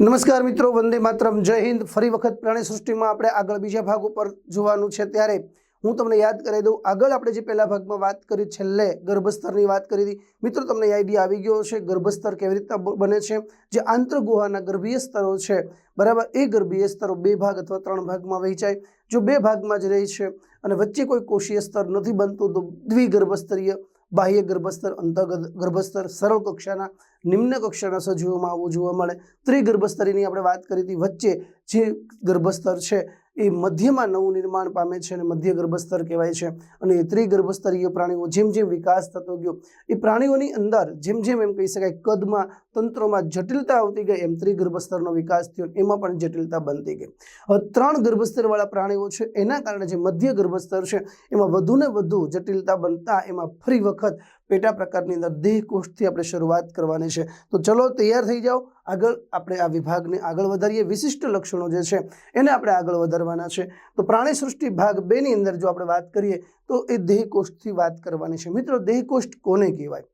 નમસ્કાર મિત્રો, વંદે માતરમ. જય હિન્દ. ફરી વખત પ્રાણી સૃષ્ટિમાં આપણે આગળ બીજા ભાગ ઉપર જોવાનું છે. ત્યારે હું તમને યાદ કરાવી દઉં, આગળ આપણે જે પહેલા ભાગમાં વાત કરી, છેલ્લે ગર્ભસ્તરની વાત કરી હતી. મિત્રો, તમને આઈડિયા આવી ગયો છે ગર્ભસ્તર કેવી રીતના બને છે. જે આંતરગુહાના ગર્ભીય સ્તરો છે, બરાબર, એ ગર્ભીય સ્તરો બે ભાગ અથવા ત્રણ ભાગમાં વહેંચાય. જો બે ભાગમાં જ રહે છે અને વચ્ચે કોઈ કોષીય સ્તર નથી બનતું, તો દ્વિગર્ભસ્તરીય બાહ્ય ગર્ભસ્તર અંતર્ગત ગર્ભસ્તર સરળ કક્ષાના, નિમ્ન કક્ષાના સજીવોમાં આવું જોવા મળે. ત્રિગર્ભસ્તરીની આપણે વાત કરી હતી, વચ્ચે જે ગર્ભસ્તર છે એ મધ્યમાં નવું નિર્માણ પામે છે અને મધ્ય ગર્ભસ્તર કહેવાય છે. અને એ ત્રિગર્ભસ્તરીય પ્રાણીઓ જેમ જેમ વિકાસ થતો ગયો, એ પ્રાણીઓની અંદર જેમ જેમ એમ કહી શકાય કદમાં, તંત્રોમાં જટિલતા આવતી ગઈ, એમ ત્રિગર્ભસ્તરનો વિકાસ થયો, એમાં પણ જટિલતા બનતી ગઈ. હવે ત્રણ ગર્ભસ્તરવાળા પ્રાણીઓ છે, એના કારણે જે મધ્ય ગર્ભસ્તર છે, એમાં વધુને વધુ જટિલતા બનતા એમાં ફરી વખત પેટા પ્રકારની અંદર દેહ કોષથી આપણે શરૂઆત કરવાની છે. તો ચલો તૈયાર થઈ જાઓ. આગળ આપણે આ વિભાગને આગળ વધારીએ. વિશિષ્ટ લક્ષણો જે છે એને આપણે આગળ વધારવાના છે. તો પ્રાણી સૃષ્ટિ ભાગ બેની અંદર જો આપણે વાત કરીએ, તો એ દેહ કોષ્ઠથી વાત કરવાની છે. મિત્રો, દેહ કોષ્ઠ કોને કહેવાય?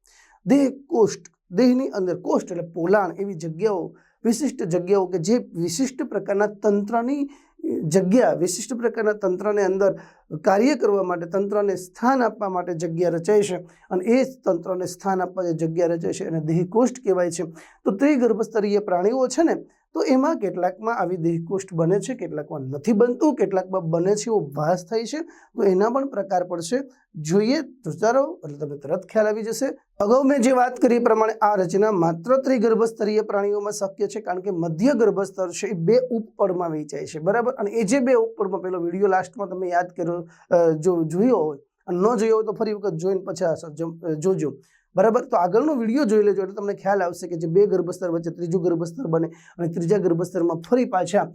દેહ કોષ્ઠ દેહની અંદર કોષ્ઠ એટલે પોલાણ એવી જગ્યાઓ, વિશિષ્ટ જગ્યાઓ કે જે વિશિષ્ટ પ્રકારના તંત્રની જગ્યા, વિશિષ્ટ પ્રકારના તંત્રને અંદર કાર્ય કરવા માટે, તંત્રને સ્થાન આપવા માટે જગ્યા રચાય છે અને એ તંત્રને સ્થાન આપવા જે જગ્યા રચાય છે એને દેહકોષ્ઠ કહેવાય છે. તો ત્રિગર્ભસ્તરીય પ્રાણીઓ છે ને તો એમાં કેટલાકમાં આવી દેહકોષ્ઠ બને છે, કેટલાકમાં નથી બનતું, કેટલાકમાં બને છે એવો ભાસ થાય છે. તો એના પણ પ્રકાર પડશે. જોઈએ તો રહો એટલે તમને તરત ખ્યાલ આવી જશે. અગાઉ મેં જે વાત કરી પ્રમાણે આ રચના માત્ર ત્રિગર્ભસ્તરીય પ્રાણીઓમાં શક્ય છે, કારણ કે મધ્ય ગર્ભસ્તર છે એ બે ઉપપળમાં વેચાય છે, બરાબર? અને એ જે બે ઉપપળમાં પેલો વીડિયો લાસ્ટમાં તમે યાદ કર્યો જો જોયો હોય ન જોયો હોય તો ફરી વખત જોઈને પછી જોજો. બરાબર? તો આગળનો વીડિયો જોઈ લેજો, એટલે તમને ખ્યાલ આવશે કે જે બે ગર્ભસ્તર વચ્ચે ત્રીજું ગર્ભસ્તર બને અને ત્રીજા ગર્ભસ્તરમાં ફરી પાછા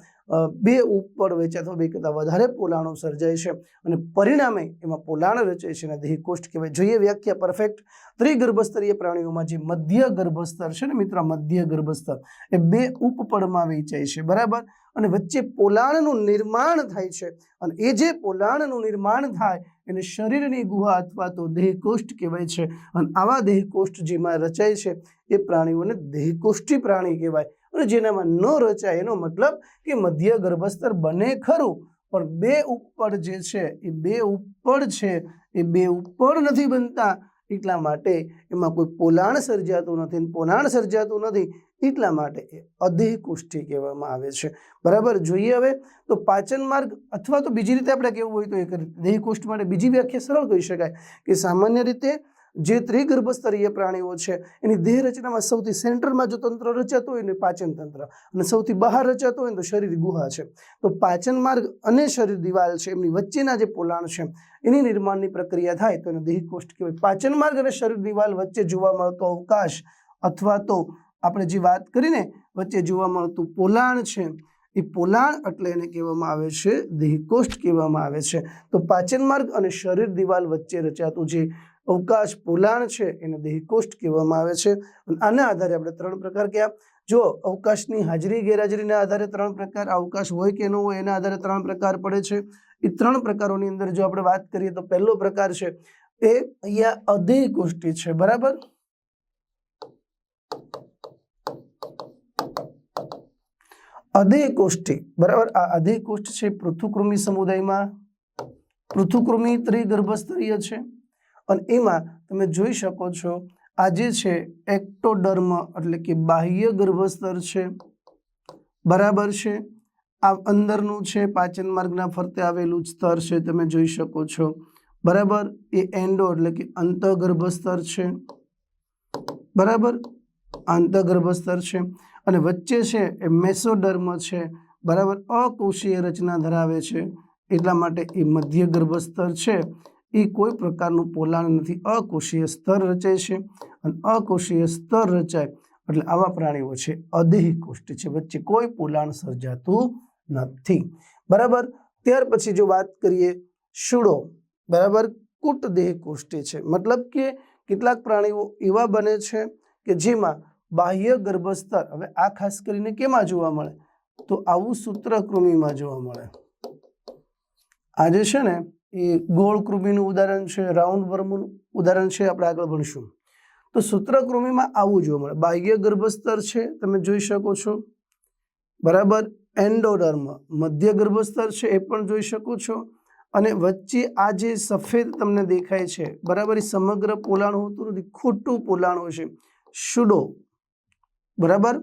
બે ઉપર વેચે અથવા બે કરતાં વધારે પોલાણો સર્જાય છે અને પરિણામે એમાં પોલાણ રચાય છે અને દેહકોષ્ઠ કહેવાય. જોઈએ વ્યાખ્યા પરફેક્ટ ત્રિગર્ભસ્તરીય પ્રાણીઓમાં જે મધ્ય ગર્ભસ્તર છે ને મિત્ર, મધ્ય ગર્ભસ્તર, એ બે ઉપપળમાં વેચાય છે. બરાબર? અને વચ્ચે પોલાણનું નિર્માણ થાય છે. અને એ જે પોલાણનું નિર્માણ થાય, એને શરીરની ગુહા અથવા તો દેહકોષ્ઠ કહેવાય છે. અને આવા દેહકોષ્ઠ જેમાં રચાય છે, એ પ્રાણીઓને દેહકોષ્ઠી પ્રાણી કહેવાય. અને જેનામાં ન રચાય એનો મતલબ કે મધ્ય ગર્ભસ્તર બને ખરું, પણ બે ઉપર જે છે, એ બે ઉપર છે. એ બે ઉપર નથી બનતા. એટલા માટે એમાં કોઈ પોલાણ સર્જાતું નથી પોલાણ સર્જાતું નથી એટલા માટે એ અદેહ કુષ્ઠી કહેવામાં આવે છે. બરાબર? જોઈએ હવે તો પાચન માર્ગ અથવા તો બીજી રીતે આપણે કહેવું હોય તો એક દેહ કુષ્ઠ માટે બીજી વ્યાખ્યા સરળ કહી શકાય કે સામાન્ય રીતે જે ત્રિગર્ભસ્તરીય પ્રાણીઓ છે, એની દેહ રચનામાં સૌથી સેન્ટરમાં જો તંત્ર રચાતું હોય ને પાચન તંત્ર, અને સૌથી બહાર રચાતું હોય ને તો શરીર ગુહા છે. તો પાચન માર્ગ અને શરીર દિવાલ છે, એમની વચ્ચેના જે પોલાણ છે, એની નિર્માણની પ્રક્રિયા થાય તો એને દેહ કોષ્ઠ કહેવાય. પાચન માર્ગ અને શરીર દિવાલ વચ્ચે જોવા મળતો અવકાશ અથવા તો આપણે જે વાત કરીને વચ્ચે જોવા મળતું પોલાણ છે, એ પોલાણ એટલે એને કહેવામાં આવે છે દેહકોષ્ઠ કહેવામાં આવે છે. તો પાચન માર્ગ અને શરીર દિવાલ વચ્ચે રચાતું જે અવકાશ પોલાણ છે, એને દેહકોષ્ઠ કહેવામાં આવે છે. આના આધારે આપણે ત્રણ પ્રકાર કયા? જો અવકાશની હાજરી, ગેરહાજરીના આધારે ત્રણ પ્રકાર, અવકાશ હોય કે ન હોય એના આધારે ત્રણ પ્રકાર પડે છે. એ ત્રણ પ્રકારોની અંદર જો આપણે વાત કરીએ તો પહેલો પ્રકાર છે, એ અહીંયા અધેય છે. બરાબર? અધેય બરાબર? આ અધેય કોષ્ઠ છે પૃથુકૃમિ સમુદાયમાં. પૃથુકૃમિ ત્રિગર્ભસ્તરીય છે. અને એમાં તમે જોઈ શકો છો, આ જે છે, એક્ટોડર્મ એટલે કે બાહ્ય ગર્ભસ્તર છે. બરાબર છે? આ અંદરનું છે, પાચન માર્ગના ફરતે આવેલું સ્તર છે, તમે જોઈ શકો છો. બરાબર? એ એન્ડો એટલે કે અંતઃગર્ભસ્તર છે. બરાબર? આંતરગર્ભસ્તર છે. અને વચ્ચે છે, એ મેસોડર્મ છે. બરાબર? અકોષીય રચના ધરાવે છે. એટલા માટે એ મધ્ય ગર્ભસ્તર છે. એ કોઈ પ્રકારનું પોલાણ નથી. અકોષીય સ્તર રચાય છે અને અકોષીય સ્તર રચાય એટલે આવા પ્રાણીઓ છે, અદેહ કોષ્ઠ છે. વચ્ચે કોઈ પોલાણ સર્જાતું નથી. બરાબર? ત્યાર પછી જો વાત કરીએ શૂળો, બરાબર? કૂટદેહ કોષ્ઠી છે. મતલબ કે કેટલાક પ્રાણીઓ એવા બને છે કે જેમાં બાહ્ય ગર્ભસ્તર હવે આ ખાસ કરીને કેમાં જોવા મળે? તો આવું સૂત્રકૃમિમાં જોવા મળે. આજે છે ને એ ગોળ કૃમિનું ઉદાહરણ છે, રાઉન્ડ વર્મનું ઉદાહરણ છે, આપણે આગળ ભણીશું. તો સૂત્રકૃમિમાં આવું જોવા મળે. બાહ્ય ગર્ભસ્તર છે, તમે જોઈ શકો છો. બરાબર? એન્ડોડર્મ, મધ્ય ગર્ભસ્તર છે, એ પણ જોઈ શકો છો. અને વચ્ચે આ જે સફેદ તમને દેખાય છે, બરાબર? એ સમગ્ર પોલાણ હોતું નથી. ખોટું પોલાણ હોય છે. શુડો બરાબર?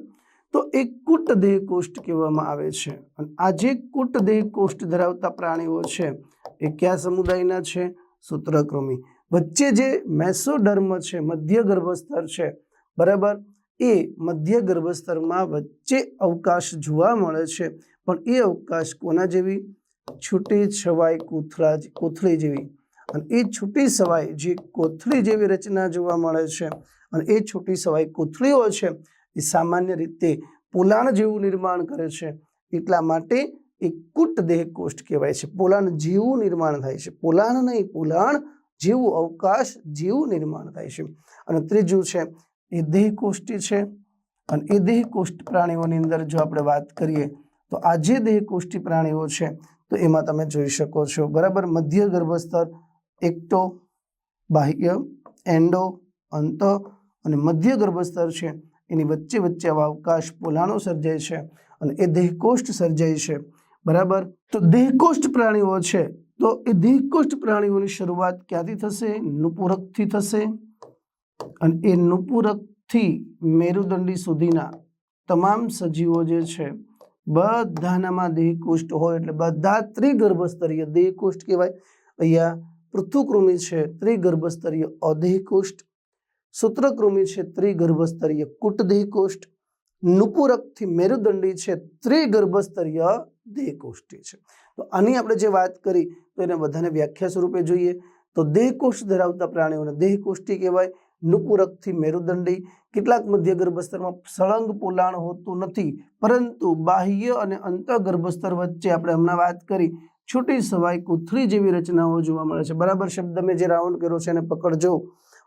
તો એ કૂટદેહ કોષ્ટ કહેવામાં આવે છે. અને આ જે કૂટદેહ કોષ્ટ ધરાવતા પ્રાણીઓ છે એ કયા સમુદાયના છે? સૂત્રકૃમિ વચ્ચે જે મેસોડર્મ છે, મધ્ય ગર્ભસ્તર છે, બરાબર? એ મધ્ય ગર્ભસ્તરમાં વચ્ચે અવકાશ જોવા મળે છે, પણ એ અવકાશ કોના જેવી? છૂટી છવાઈ કોથળા કોથળી જેવી. અને એ છૂટી સવાઈ જે કોથળી જેવી રચના જોવા મળે છે, અને એ છૂટી સવાઈ કોથળીઓ છે, એ સામાન્ય રીતે પોલાણ જેવું નિર્માણ કરે છે, એટલા માટે એ કૂટ દેહ કોષ્ટ કહેવાય છે. પોલાણ જેવું નિર્માણ થાય છે. પોલાણ નહીં, પોલાણ જેવું અવકાશ જેવું નિર્માણ થાય છે. અને ત્રીજું છે, એ દેહ કોષ્ઠી છે. અને એ દેહ કોષ્ઠ પ્રાણીઓની અંદર જો આપણે વાત કરીએ, તો આ જે દેહ કોષ્ઠી પ્રાણીઓ છે, તો એમાં તમે જોઈ શકો છો. બરાબર, મધ્ય ગર્ભસ્તર, એકટો, બાહ્ય, એન્ડો, અંત અને મધ્ય ગર્ભસ્તર છે. એની વચ્ચે વચ્ચે આવા અવકાશ પોલાણો સર્જાય છે અને એ દેહકોષ્ઠ સર્જાય છે. બરાબર? તો દેહકોષ્ઠ પ્રાણીઓ છે તો એ દેહકોષ્ઠ પ્રાણીઓની શરૂઆત ક્યાંથી થશે? નુપુરકથી થશે. અને એ નુપુરકથી મેરુદંડી સુધીના તમામ સજીવો જે છે બધાનામાં દેહકોષ્ઠ હોય એટલે બધા ત્રિગર્ભસ્તરીય દેહકોષ્ઠ કહેવાય. અહીંયા પૃથુકૃમિ છે ત્રિગર્ભસ્તરીય અદેહકોષ્ઠ. સૂત્રકૃમિ છે ત્રિગર્ભસ્તરીય કુટદેહકોષ્ઠ. નુપુરકથી મેરુદંડી છે, ત્રિગર્ભસ્તરીય દેહકોષ્ઠી છે. તો આની આપણે જે વાત કરી, તો એને બધાને વ્યાખ્યા સ્વરૂપે જોઈએ. તો દેહકોષ્ઠ ધરાવતા પ્રાણીઓને દેહકોષ્ઠી કહેવાય, નુપુરકથી મેરુદંડી. કેટલાક મધ્ય ગર્ભસ્તરમાં સળંગ પોલાણ હોતું નથી, પરંતુ બાહ્ય અને અંત ગર્ભસ્તર વચ્ચે આપણે હમણાં વાત કરી, છૂટી સવાઈ કોથળી જેવી રચનાઓ જોવા મળે છે. બરાબર શબ્દ મેં જે રાઉન્ડ કર્યો છે એને પકડજો.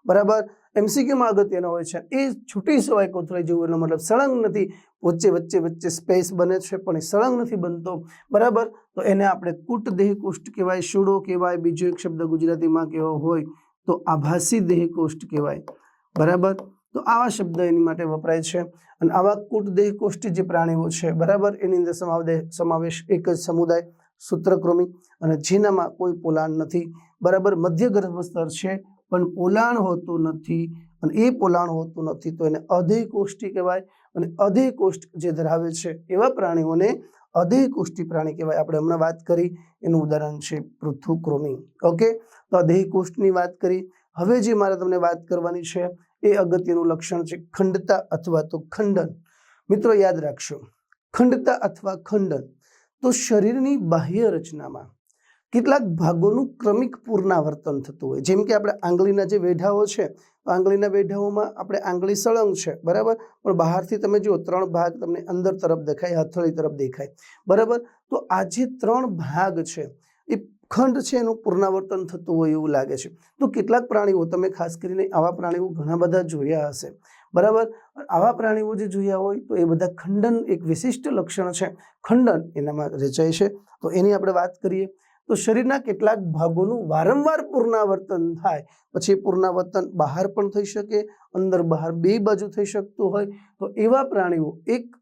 બરાબર? એમસીક્યુમાં અગત્યનો હોય છે. એ છૂટી સવાય કોથળી જેવું એનો મતલબ સળંગ નથી. વચ્ચે વચ્ચે વચ્ચે સ્પેસ બને છે, પણ એ સળંગ નથી બનતો. બરાબર? તો એને આપણે કૂટદેહ કુષ્ટ કહેવાય શૂળો કહેવાય, બીજો એક શબ્દ ગુજરાતીમાં કેવો હોય તો આભાસી દેહ કોષ્ઠ કહેવાય. બરાબર? તો આવા શબ્દ એની માટે વપરાય છે. અને આવા કૂટદેહ દેહ જે પ્રાણીઓ છે, બરાબર? એની અંદર સમાવેશ સમાવેશ એક જ સમુદાય સૂત્રકૃમિ અને જેનામાં કોઈ પોલાણ નથી. બરાબર? મધ્ય ગર્ભસ્તર છે. પણ પોલાણ હોતું નથી અને એ પોલાણ હોતું નથી તો એને અધેય કોષ્ઠી કહેવાય અને અધેય કોષ્ઠ જે ધરાવે છે એવા પ્રાણીઓને અધેય કોષ્ઠી પ્રાણી કહેવાય. આપણે હમણાં વાત કરી, એનું ઉદાહરણ છે પૃથુક્રોમી ઓકે? તો અધેય કોષ્ઠની વાત કરી. હવે જે મારે તમને વાત કરવાની છે, એ અગત્યનું લક્ષણ છે ખંડતા અથવા તો ખંડન. મિત્રો યાદ રાખશો, ખંડતા અથવા ખંડન તો શરીરની બાહ્ય રચનામાં કેટલાક ભાગોનું ક્રમિક પુનરાવર્તન થતું હોય. જેમ કે આપણે આંગળીના જે વેઢાઓ છે આંગળીના વેઢાઓમાં આપણે આંગળી સળંગ છે, બરાબર? પણ બહારથી તમે જુઓ, ત્રણ ભાગ તમને અંદર તરફ દેખાય, હથળી તરફ દેખાય. બરાબર? તો આ જે ત્રણ ભાગ છે, એ ખંડ છે એનું પુનરાવર્તન થતું હોય એવું લાગે છે. તો કેટલાક પ્રાણીઓ, તમે ખાસ કરીને આવા પ્રાણીઓ ઘણા બધા જોયા હશે. બરાબર? આવા પ્રાણીઓ જે જોયા હોય, તો એ બધા ખંડન એક વિશિષ્ટ લક્ષણ છે. ખંડન એનામાં રચાય છે. તો એની આપણે વાત કરીએ. તો શરીરના કેટલાક ભાગોનું વારંવાર પુનરાવર્તન થાય. પછી પુનરાવર્તન બહાર પણ થઈ શકે, અંદર બહાર બે બાજુ થઈ શકતું હોય. તો એવા પ્રાણીઓ એક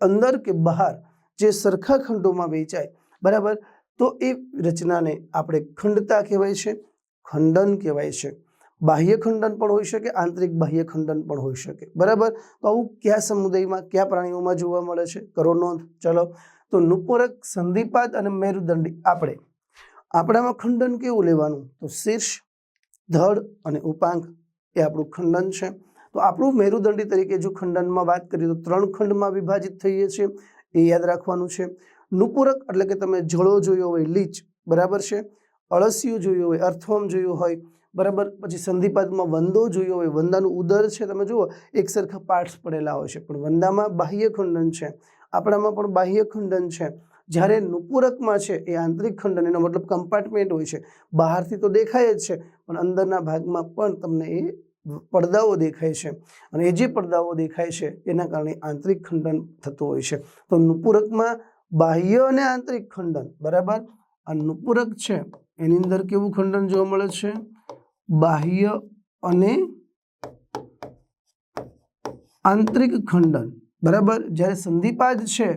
અંદર કે બહાર જે સરખા ખંડોમાં વેચાય બરાબર? તો એ રચનાને આપણે ખંડતા કહેવાય છે, ખંડન કહેવાય છે. બાહ્ય ખંડન પણ હોઈ શકે, આંતરિક બાહ્ય ખંડન પણ હોઈ શકે. બરાબર? તો આવું કયા સમુદાયમાં, કયા પ્રાણીઓમાં જોવા મળે છે? કરો નોંધ. ચલો. તો નુપોરક, સંધિપાદ અને મેરુદંડી. આપણે આપણામાં ખંડન કેવું લેવાનું? તો શીર્ષ, ધડ અને ઉપાંક એ આપણું ખંડન છે. તો આપણું મેરુદંડી તરીકે જો ખંડનમાં વાત કરીએ તો ત્રણ ખંડમાં વિભાજિત થઈએ છીએ. એ યાદ રાખવાનું છે. નુપૂરક એટલે કે તમે જળો જોયો હોય, લીચ, બરાબર છે? અળસિયું જોયું હોય, અર્થવમ જોયું હોય, બરાબર? પછી સંધિપાદમાં વંદો જોયો હોય, વંદાનું ઉદર છે. તમે જુઓ, એક સરખા પાર્ટ્સ પડેલા હોય છે. પણ વંદામાં બાહ્ય ખંડન છે. આપણામાં પણ બાહ્ય ખંડન છે. જ્યારે નુપૂરકમાં છે એ આંતરિક ખંડન એનો મતલબ કમ્પાર્ટમેન્ટ હોય છે. બહારથી તો દેખાય જ છે પણ અંદરના ભાગમાં પણ તમને એ પડદાઓ દેખાય છે. અને એ જે પડદાઓ દેખાય છે એના કારણે આંતરિક ખંડન થતું હોય છે. તો નુપૂરકમાં બાહ્ય અને આંતરિક ખંડન બરાબર? આ નુપૂરક છે એની અંદર કેવું ખંડન જોવા મળે છે? બાહ્ય અને આંતરિક ખંડન બરાબર? જ્યારે સંધિપાદ છે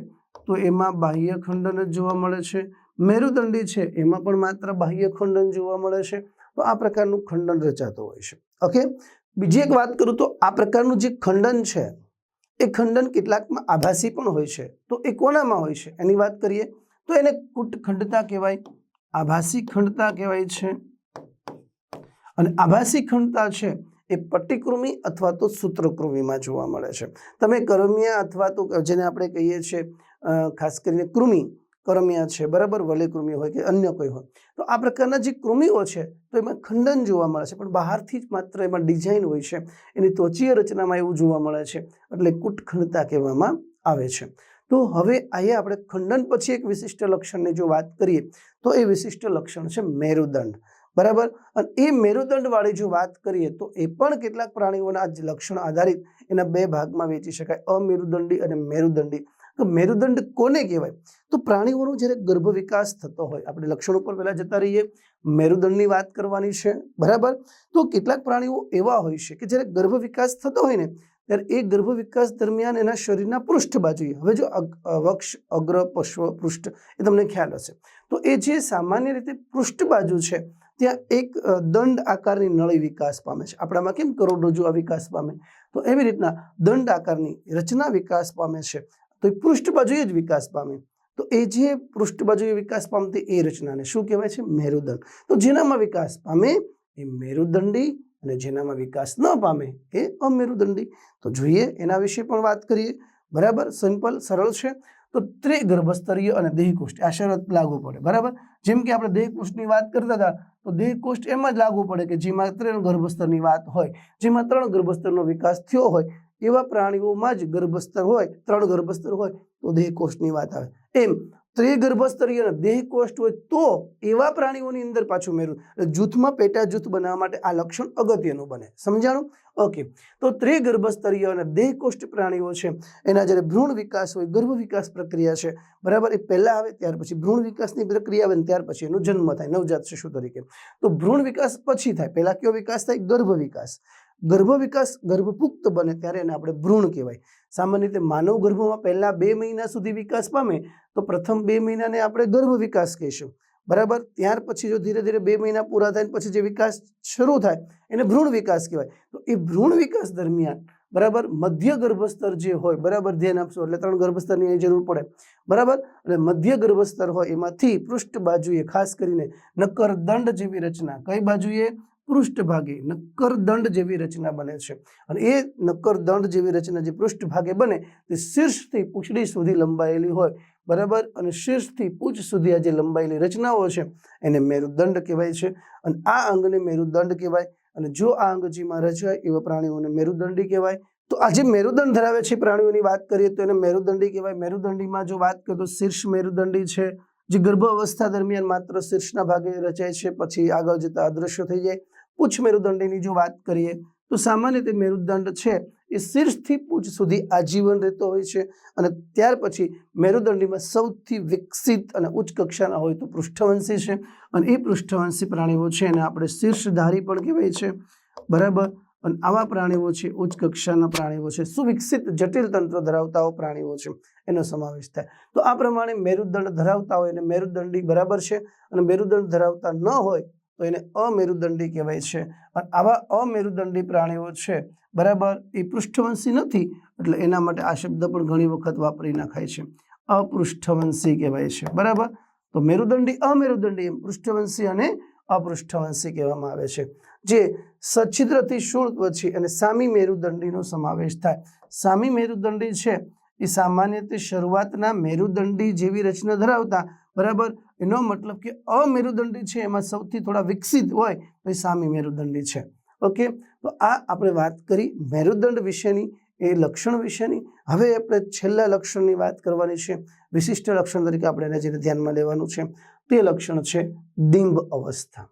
તો એમાં બાહ્ય ખંડન જ જોવા મળે છે. મેરુદંડી છે, એમાં પણ માત્ર બાહ્ય ખંડન જોવા મળે છે. તો આ પ્રકારનું ખંડન રચાતું હોય છે. ઓકે? બીજી એક વાત કરું તો આ પ્રકારનું જે ખંડન છે, એ ખંડન કેટલાકમાં આભાસી પણ હોય છે. તો એ કોનામાં હોય છે? એની વાત કરીએ તો એને કૂટ ખંડતા કહેવાય, આભાસી ખંડતા કહેવાય છે. અને આભાસી ખંડતા છે, એ પટ્ટીકૃમિ અથવા તો સૂત્રકૃમિમાં જોવા મળે છે. તમે કરમિયા અથવા તો જેને આપણે કહીએ છીએ ખાસ કરીને કૃમિ કરમિયા છે, બરાબર? વલેકૃમિ હોય કે અન્ય કોઈ હોય. તો આ પ્રકારના જે કૃમિઓ છે, તો એમાં ખંડન જોવા મળે છે, પણ બહારથી જ માત્ર એમાં ડિઝાઇન હોય છે. એની ત્વચીય રચનામાં એવું જોવા મળે છે, એટલે કૂટખંડતા કહેવામાં આવે છે. તો હવે અહીંયા આપણે ખંડન પછી એક વિશિષ્ટ લક્ષણની જો વાત કરીએ, તો એ વિશિષ્ટ લક્ષણ છે મેરુદંડ. બરાબર? અને એ મેરુદંડવાળી જો વાત કરીએ, તો એ પણ કેટલાક પ્રાણીઓના લક્ષણ આધારિત એના બે ભાગમાં વેચી શકાય. અમેરુદંડી અને મેરુદંડી. તો મેરુદંડ કોને કહેવાય? તો પ્રાણીઓનો જ્યારે ગર્ભ વિકાસ થતો હોય, આપણે લક્ષણો પર પહેલાં જતા રહીએ. મેરુદંડની વાત કરવાની છે, બરાબર? તો કેટલાક પ્રાણીઓ એવા હોય છે કે જ્યારે ગર્ભ વિકાસ થતો હોય ને, ત્યારે એ ગર્ભ વિકાસ દરમિયાન એના શરીરના પૃષ્ઠ બાજુએ હવે જો વક્ષ અગ્ર, પશ્વ, પૃષ્ઠ, એ તમને ખ્યાલ હશે. તો એ જે સામાન્ય રીતે પૃષ્ઠ બાજુ છે, ત્યાં એક દંડ આકારની નળી વિકાસ પામે છે. આપણામાં કેમ કરોડરજ્જુ આ વિકાસ પામે? તો એવી રીતના દંડ આકારની રચના વિકાસ પામે છે. તો એ પૃષ્ઠ બાજુએ જ વિકાસ પામે. તો એ જે પૃષ્ઠ બાજુએ વિકાસ પામતી એ રચનાને શું કહેવાય છે? મેરુદંડ. તો જેનામાં વિકાસ પામે એ મેરુદંડી અને જેનામાં વિકાસ ન પામે એ અમેરુદંડી. તો જોઈએ એના વિશે પણ વાત કરીએ. બરાબર? સિમ્પલ, સરળ છે. તો ત્રિગર્ભસ્તરીય અને દેહકોષ્ઠ. આ શરત લાગુ પડે. બરાબર? જેમ કે આપણે દેહકોષ્ઠની વાત કરતા હતા, તો દેહકોષ્ઠ એમાં જ લાગુ પડે કે જેમાં ત્રણ ગર્ભસ્તરની વાત હોય. જેમાં ત્રણ ગર્ભસ્તરનો વિકાસ થયો હોય એવા પ્રાણીઓમાં જ ગર્ભસ્તર હોય, ત્રણ ગર્ભસ્તર હોય, તો દેહકોષની વાત આવે. એમ ત્રિગર્ભસ્તરીય દેહકોષ્ઠ હોય, તો એવા પ્રાણીઓની અંદર પાછું મેળવું. જૂથમાં પેટા જૂથ બનાવવા માટે આ લક્ષણ અગત્યનું બને. સમજાણું? ઓકે. તો ત્રિગર્ભસ્તરીય અને દેહકોષ્ઠ પ્રાણીઓ છે. એના જ્યારે ભ્રૂણ વિકાસ હોય, ગર્ભ વિકાસ પ્રક્રિયા છે. બરાબર? એ પહેલાં આવે, ત્યાર પછી ભ્રૂણ વિકાસની પ્રક્રિયા આવે ત્યાર પછી એનો જન્મ થાય, નવજાત શિશુ તરીકે. તો ભ્રૂણ વિકાસ પછી થાય. પહેલાં કયો વિકાસ થાય? ગર્ભ વિકાસ. ગર્ભ વિકાસ ગર્ભપુખ્ત બને ત્યારે એને આપણે ભ્રૂણ કહેવાય. સામાન્ય રીતે માનવ ગર્ભમાં પહેલા બે મહિના સુધી વિકાસ પામે તો પ્રથમ બે મહિનાને આપણે ગર્ભ વિકાસ કહીશું. બરાબર? ત્યાર પછી જો ધીરે ધીરે બે મહિના પૂરા થાય પછી જે વિકાસ શરૂ થાય એને ભ્રૂણ વિકાસ કહેવાય. તો એ ભ્રૂણ વિકાસ દરમિયાન, બરાબર? મધ્ય ગર્ભસ્તર જે હોય, બરાબર? ધ્યાન આપશો, એટલે ત્રણ ગર્ભસ્તરની અહીં જરૂર પડે. બરાબર? અને મધ્ય ગર્ભસ્તર હોય એમાંથી પૃષ્ઠ બાજુએ, ખાસ કરીને નક્કર દંડ જેવી રચના કઈ બાજુએ? પૃષ્ઠભાગે નક્કર દંડ જેવી રચના બને છે. અને એ નક્કર દંડ જેવી રચના જે પૃષ્ઠભાગે બને તે શીર્ષથી પૂંછડી સુધી લંબાયેલી હોય. બરાબર? અને શીર્ષથી પૂંછ સુધી આ જે લંબાયેલી રચનાઓ છે, એને મેરુદંડ કહેવાય છે. અને આ અંગને મેરુદંડ કહેવાય. અને જો આ અંગ જેમાં રચાય, એવા પ્રાણીઓને મેરુદંડી કહેવાય. તો આ જે મેરુદંડ ધરાવે છે પ્રાણીઓની વાત કરીએ તો એને મેરુદંડી કહેવાય. મેરુદંડીમાં જો વાત કરીએ તો શીર્ષ મેરુદંડી છે, જે ગર્ભ અવસ્થા દરમિયાન માત્ર શીર્ષના ભાગે રચાય છે, પછી આગળ જતા અદૃશ્ય થઈ જાય. પૂછ મેરુદંડીની જો વાત કરીએ, તો સામાન્ય રીતે મેરુદંડ છે એ શીર્ષથી પૂછ સુધી આજીવન રહેતો હોય છે અને ત્યાર પછી મેરુદંડીમાં સૌથી વિકસિત અને ઉચ્ચ કક્ષાના હોય તો પૃષ્ઠવંશી છે અને એ પૃષ્ઠવંશી પ્રાણીઓ છે એને આપણે શીર્ષધારી પણ કહેવાય છે. બરાબર? અને આવા પ્રાણીઓ છે, ઉચ્ચ કક્ષાના પ્રાણીઓ છે, સુવિકસિત જટિલ તંત્ર ધરાવતાઓ પ્રાણીઓ છે, એનો સમાવેશ થાય. તો આ પ્રમાણે મેરુદંડ ધરાવતા હોય અને મેરુદંડી બરાબર છે અને મેરુદંડ ધરાવતા ન હોય તો એને અમેરુદંડી કહેવાય છે. અને આવા અમેરુદંડી પ્રાણીઓ છે, બરાબર, એ પૃષ્ઠવંશી નથી, એટલે એના માટે આ શબ્દ પણ ઘણી વખત વાપરી નાખાય છે. અપૃષ્ઠવંશી કહેવાય છે, બરાબર? તો મેરુદંડી અમેરુદંડી પૃષ્ઠવંશી અને અપૃષ્ઠવંશી કહેવામાં આવે છે. જે સચ્છિદ્રથી શૂળ પછી અને સામી મેરુદંડીનો સમાવેશ થાય. સામી મેરુદંડી છે, એ સામાન્ય રીતે શરૂઆતના મેરુદંડી જેવી રચના ધરાવતા, બરાબર? એનો મતલબ કે અમેરુદંડી છે, એમાં સૌથી થોડા વિકસિત હોય તો એ સામી મેરુદંડી છે. ઓકે? તો આ આપણે વાત કરી મેરુદંડ વિશેની, એ લક્ષણ વિશેની. હવે આપણે છેલ્લા લક્ષણની વાત કરવાની છે. વિશિષ્ટ લક્ષણ તરીકે આપણે એને જેને ધ્યાનમાં લેવાનું છે, તે લક્ષણ છે ડિંબ અવસ્થા.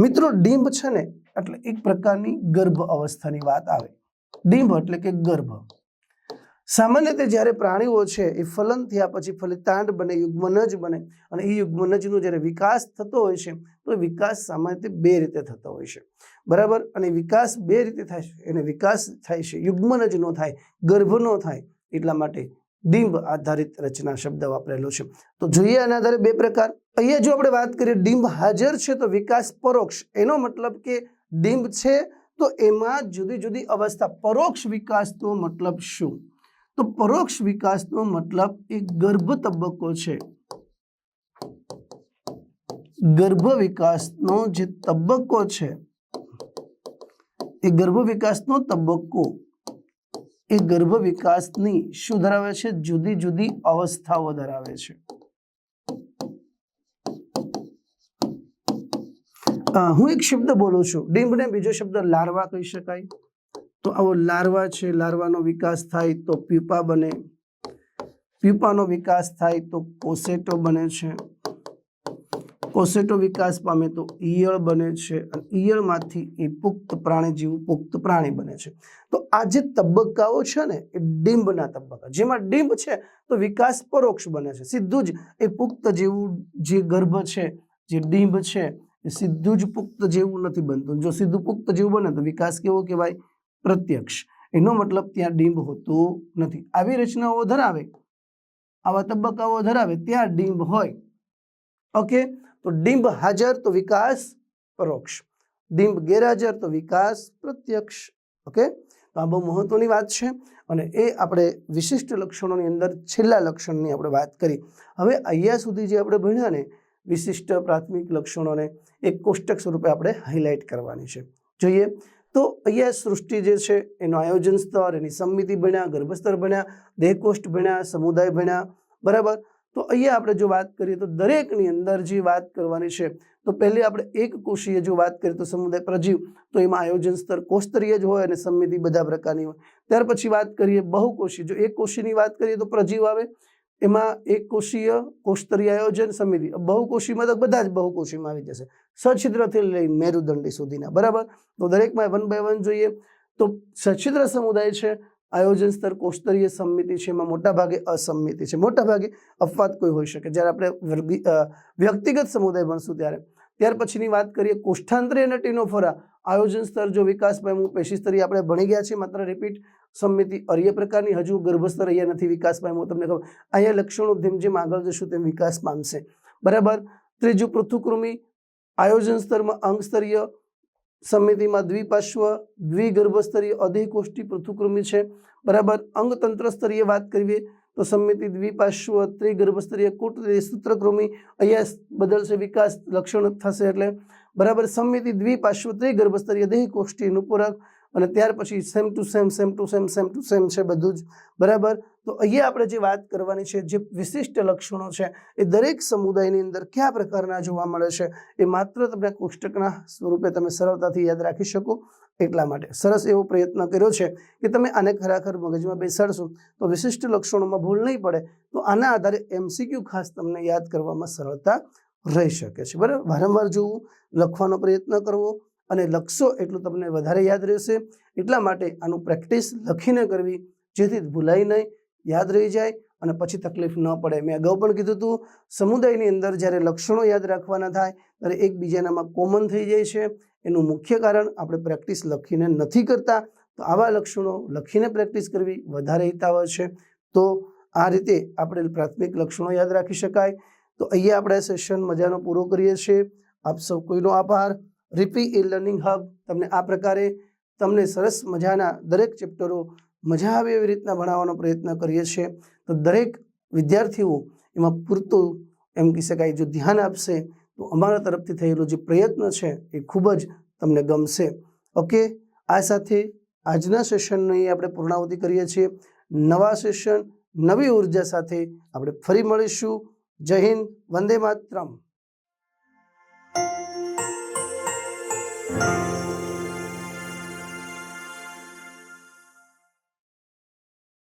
મિત્રો ડિંબ છે ને, એટલે એક પ્રકારની ગર્ભ અવસ્થાની વાત આવે. ડિંબ એટલે કે ગર્ભ. સામાન્ય રીતે જ્યારે પ્રાણીઓ છે એ ફલન થયા પછી ફલિતાંડ બને, યુગ્મનજ બને અને એ યુગ્મનજનો જ્યારે વિકાસ થતો હોય છે, તો એ વિકાસ સામાન્ય રીતે બે રીતે થતો હોય છે. બરાબર? અને વિકાસ બે રીતે થાય છે. એને વિકાસ થાય છે યુગ્મનજ નો થાય ગર્ભ નો થાય, એટલા માટે ડિંબ આધારિત રચના શબ્દ વાપરેલો છે. તો જોઈએ આના આધારે બે પ્રકાર. અહીંયા જો આપણે વાત કરીએ ડિંબ હાજર છે તો વિકાસ પરોક્ષ. એનો મતલબ કે ડિંબ છે તો એમાં જુદી જુદી અવસ્થા. પરોક્ષ વિકાસનો મતલબ શું? તો પરોક્ષ વિકાસનો મતલબ એ ગર્ભ તબક્કો છે. ગર્ભ વિકાસનો જે તબક્કો છે, એ ગર્ભ વિકાસનો તબક્કો, એ ગર્ભ વિકાસની શું ધરાવે છે? જુદી જુદી અવસ્થાઓ ધરાવે છે. હું એક શબ્દ બોલું છું. ડીંબને બીજો શબ્દ લાર્વા કહી શકાય? તો આવો લાર્વા છે, લાર્વાનો વિકાસ થાય તો પીપા બને. પીપાનો વિકાસ થાય તો કોસેટો બને છે. કોસેટો વિકાસ પામે તો ઈયળ બને છે. અને ઈયળમાંથી એ પુખ્ત પ્રાણી જેવું, પુખ્ત પ્રાણી બને છે. તો આ જે તબક્કાઓ છે ને, એ ડિંબના તબક્કા. જેમાં ડિંબ છે તો વિકાસ પરોક્ષ બને છે. સીધું જ એ પુખ્ત જેવું જે ગર્ભ છે, જે ડિંબ છે, એ સીધું જ પુખ્ત જેવું નથી બનતું. જો સીધું પુખ્ત જેવું બને તો વિકાસ કેવો કહેવાય? પ્રત્યક્ષ. એનો મતલબ ત્યાં ડિંબ હોતું નથી. આવી રચનાઓ ધરાવે. આવા તબક્કાઓ ધરાવે ત્યાં ડિંબ હોય. ઓકે? તો ડિંબ હાજર તો વિકાસ પરોક્ષ. ડિંબ ગેરહાજર તો વિકાસ પ્રત્યક્ષ. ઓકે? તો આ બહુ મહત્વની વાત છે અને એ આપણે વિશિષ્ટ લક્ષણોની અંદર છેલ્લા લક્ષણની આપણે વાત કરી. હવે અહીંયા સુધી જે આપણે ભણ્યા ને, વિશિષ્ટ પ્રાથમિક લક્ષણોને એક કોષ્ટક સ્વરૂપે આપણે હાઇલાઇટ કરવાની છે. જોઈએ. તો અહીંયા સૃષ્ટિ જે છે, એનું આયોજન સ્તર એની સમિતિ ભણ્યા ગર્ભસ્તર ભણ્યા દેહકોષ્ઠ ભણ્યા સમુદાય ભણ્યા બરાબર? તો અહીંયા આપણે જો વાત કરીએ તો દરેકની અંદર જે વાત કરવાની છે, તો પહેલી આપણે એક કોષીય જો વાત કરીએ તો સમુદાય પ્રજીવ, તો એમાં આયોજન સ્તર કોસ્તરીય જ હોય અને સમિતિ બધા પ્રકારની હોય. ત્યાર પછી વાત કરીએ બહુકોષી જો એક કોષીની વાત કરીએ તો પ્રજીવ આવે એમાં એક કોષીય કોસ્તરીય આયોજન સમિતિ બહુકોષીમાં તો બધા જ બહુકોષીમાં આવી જશે. સછિદ્રથી લઈ મેરુદંડી સુધીના, બરાબર? તો દરેકમાં વન બાય વન જોઈએ. તો સછિદ્ર સમુદાય છે, આયોજન સ્તર કોષ્તરીય સમિતિ છે, એમાં મોટા ભાગે અસમિતિ છે. મોટા ભાગે અપવાદ કોઈ હોઈ શકે. જ્યારે આપણે વર્ગી વ્યક્તિગત સમુદાય ભણશું ત્યારે. ત્યાર પછીની વાત કરીએ કોષ્ઠાંતરી અને ટીનોફોરા. આયોજન સ્તર જો વિકાસ પેશી સ્તરીય આપણે ભણી ગયા છીએ, માત્ર રિપીટ સમિતિ અર્ય પ્રકારની હજુ ગર્ભસ્તર અહીંયા નથી વિકાસ પામ્યો. તમને ખબર અહીંયા લક્ષણો જેમ જેમ આગળ જશું તેમ વિકાસ પામશે. બરાબર? ત્રીજું પૃથુકૃમિ આયોજન સ્તરમાં અંગ સ્તરીય સમિતિમાં દ્વિપાર્શ્વ દ્વિગર્ભસ્તરીય અધિકોષ્ઠી પૃથુકૃમિ છે. બરાબર? અંગતંત્ર સ્તરીય વાત કરીએ તો સમિતિ દ્વિપાર્શ્વ ત્રિગર્ભસ્તરીય કુટ સૂત્રકૃમિ અહીંયા બદલશે વિકાસ, લક્ષણ થશે એટલે. બરાબર? સમિતિ દ્વિપાર્શ્વ ત્રિગર્ભસ્તરીય દેહકોષ્ઠીનું પૂરક. અને ત્યાર પછી same to same same to same same to same છે બધું જ. બરાબર? તો અહીંયા આપણે જે વાત કરવાની છે, જે વિશિષ્ટ લક્ષણો છે, એ દરેક સમુદાયની અંદર કયા પ્રકારના જોવા મળે છે, એ માત્ર તમને કોષ્ટકના સ્વરૂપે તમે સરળતાથી યાદ રાખી શકો. એટલા માટે સરસ એવો પ્રયત્ન કર્યો છે કે તમે આને ખરેખર મગજમાં બેસાડશો તો વિશિષ્ટ લક્ષણોમાં ભૂલ નહીં પડે. તો આના આધારે એમસીક્યુ ખાસ તમને યાદ કરવામાં સરળતા રહી શકે છે. બરાબર? વારંવાર જોવું, લખવાનો પ્રયત્ન કરવો અને લખશો એટલું તમને વધારે યાદ રહેશે. એટલા માટે આનું પ્રેક્ટિસ લખીને કરવી, જેથી ભૂલાય નહીં, યાદ રહી જાય અને પછી તકલીફ ન પડે. મેં અગાઉ પણ કીધું હતું, સમુદાયની અંદર જ્યારે લક્ષણો યાદ રાખવાના થાય, ત્યારે એકબીજાનામાં કોમન થઈ જાય છે. એનું મુખ્ય કારણ આપણે પ્રેક્ટિસ લખીને નથી કરતા, તો આવા લક્ષણો લખીને પ્રેક્ટિસ કરવી વધારે હિતાવ છે. તો આ રીતે આપણે પ્રાથમિક લક્ષણો યાદ રાખી શકાય. તો અહીંયા આપણે સેશન મજાનો પૂરો કરીએ છીએ. આપ સૌ કોઈનો આભાર. રિપી ઈ લર્નિંગ હબ. તમને આ પ્રકારે તમને સરસ મજાના દરેક ચેપ્ટરો મજા આવે એવી રીતના ભણાવવાનો પ્રયત્ન કરીએ છીએ. તો દરેક વિદ્યાર્થીઓ એમાં પૂરતું એમ કહી શકાય જો ધ્યાન આપશે તો અમારા તરફથી થયેલો જે પ્રયત્ન છે એ ખૂબ જ તમને ગમશે. ઓકે, આ સાથે આજના સેશનની આપણે પૂર્ણાવતિ કરીએ છીએ. નવા સેશન નવી ઊર્જા સાથે આપણે ફરી મળીશું. જય હિન્દ, વંદે માતરમ.